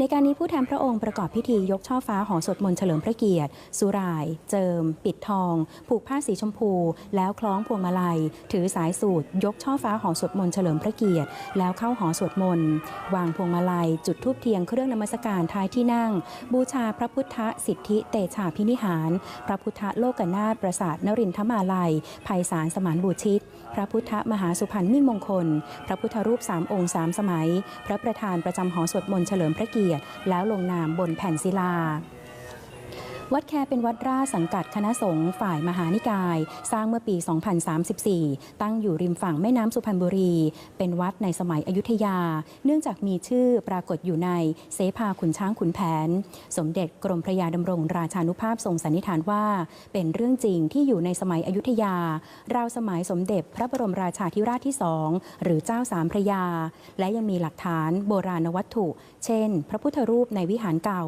ในการนี้ผู้แทนพระองค์ประกอบพิธียกช่อฟ้าหอสวดมนต์เฉลิมพระเกียรติ สุราย เจิม ปิดทอง ผูกผ้าสีชมพู แล้วคล้องพวงมาลัย ถือสายสูตร ยกช่อฟ้าหอสวดมนต์เฉลิมพระเกียรติ แล้วเข้าหอสวดมนต์วางพวงมาลัย จุดธูปเทียนเครื่องนมัสการท้ายที่นั่ง บูชาพระพุทธสิทธิเตชาพินิหาร พระพุทธโลกนาถประสาทนรินทมาลัยภัยสารสมานบูชิต พระพุทธมหาสุพรรณมิ่งมงคล พระพุทธรูปสามองค์สามสมัย พระประธานประจำหอสวดมนต์เฉลิมพระเกียรติแล้วลงนามบนแผ่นศิลา วัดแคเป็นวัดราชสังกัดคณะสงฆ์ฝ่ายมหานิกาย สร้างเมื่อปี 2034 ตั้งอยู่ริมฝั่งแม่น้ำสุพรรณบุรี เป็นวัดในสมัยอยุธยา เนื่องจากมีชื่อปรากฏอยู่ในเสภาขุนช้างขุนแผน สมเด็จกรมพระยาดำรงราชานุภาพทรงสันนิษฐานว่า เป็นเรื่องจริงที่อยู่ในสมัยอยุธยา ราวสมัยสมเด็จพระบรมราชาธิราชที่สองหรือเจ้าสามพระยา และยังมีหลักฐานโบราณวัตถุ เช่น พระพุทธรูปในวิหารเก่า